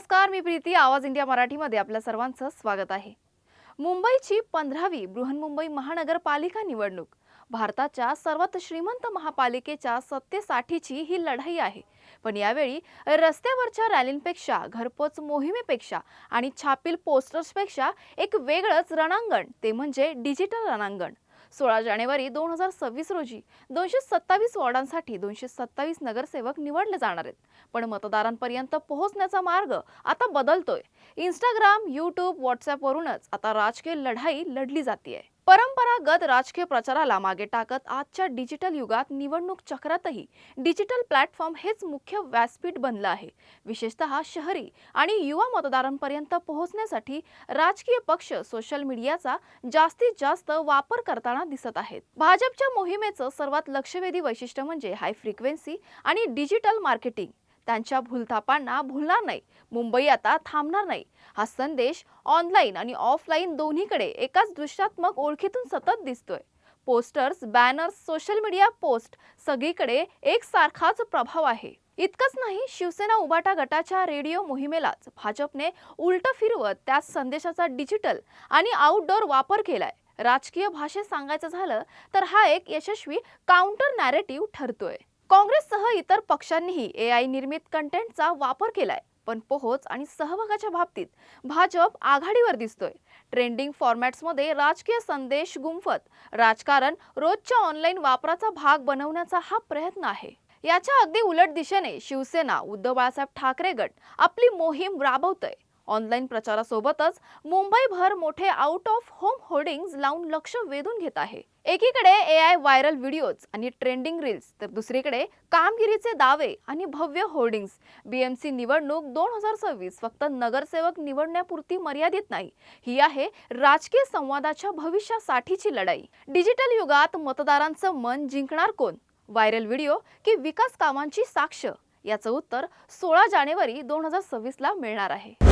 नमस्कार मी प्रीती. आवाज इंडिया मराठीमध्ये आपल्या सर्वांचं स्वागत आहे. मुंबईची पंधरावी बृहन्मुंबई महानगरपालिका निवडणूक. भारताच्या सर्वात श्रीमंत महापालिकेच्या सत्तेसाठीची ही लढाई आहे. पण यावेळी रस्त्यावरच्या रॅलींपेक्षा घरपोच मोहिमेपेक्षा आणि छापील पोस्टर्सपेक्षा एक वेगळंच रणांगण ते म्हणजे डिजिटल रणांगण. सोळा जानेवारी दोन हजार सव्वीस रोजी दोनशे सत्तावीस वॉर्डांसाठी दोनशे सत्तावीस नगरसेवक निवडले जाणार आहेत. पण मतदारांपर्यंत पोहोचण्याचा मार्ग आता बदलतोय. इंस्टाग्राम यूट्यूब व्हॉट्सअपवरूनच आता राजकीय लढाई लढली जाते परंपरागत राजकीय प्रचाराला मागे टाकत आजच्या डिजिटल युगात निवडणूक चक्रातही डिजिटल प्लॅटफॉर्म हेच मुख्य व्यासपीठ बनलं आहे. विशेषतः शहरी आणि युवा मतदारांपर्यंत पोहोचण्यासाठी राजकीय पक्ष सोशल मीडियाचा जास्तीत जास्त वापर करताना दिसत आहेत. भाजपच्या मोहिमेचं सर्वात लक्षवेधी वैशिष्ट्य म्हणजे हाय फ्रिक्वेन्सी आणि डिजिटल मार्केटिंग त्यांच्या भूलथापांना भुलणार नाही. मुंबई आता थांबणार नाही. हा संदेश ऑनलाईन आणि ऑफलाईन दोन्हीकडे एकाच दृश्यात्मक ओळखीतून सतत दिसतोय. Posters banners social media post सगळीकडे एक सारखाच प्रभाव आहे. इतकंच नाही शिवसेना उबाटा गटाच्या रेडिओ मोहिमेलाच भाजपने उलट फिरवत त्या संदेशाचा डिजिटल आणि आउटडोअर वापर केलाय. राजकीय भाषेत सांगायचं झालं तर हा एक यशस्वी काउंटर नॅरेटिव्ह ठरतोय. काँग्रेससह इतर पक्षांनीही ए आय निर्मित कंटेंटचा वापर केलाय पण पोहोच आणि सहभागाच्या बाबतीत भाजप आघाडीवर दिसतोय. ट्रेंडिंग फॉर्मॅट्समध्ये राजकीय संदेश गुंफत राजकारण रोजच्या ऑनलाईन वापराचा भाग बनवण्याचा हा प्रयत्न आहे. याच्या अगदी उलट दिशेने शिवसेना उद्धव बाळासाहेब ठाकरे गट आपली मोहीम राबवतय. ऑनलाईन प्रचारासोबतच मुंबईभर मोठे आउट ऑफ होम होर्डिंग्ज लावून लक्ष वेधून घेत आहे. एकीकडे ए आय व्हायरल व्हिडिओज आणि ट्रेंडिंग रील्स तर दुसरीकडे कामगिरीचे दावे आणि भव्य होर्डिंग्स बीएमसी निवडणूक दोन हजार सव्वीस फक्त नगरसेवक निवडण्यापुरती मर्यादित नाही. ही आहे राजकीय संवादाच्या भविष्यासाठीची लढाई. डिजिटल युगात मतदारांचं मन जिंकणार कोण? व्हायरल व्हिडिओ की विकास कामांची साक्ष? याचं उत्तर सोळा जानेवारी दोन हजार सव्वीसला मिळणार आहे.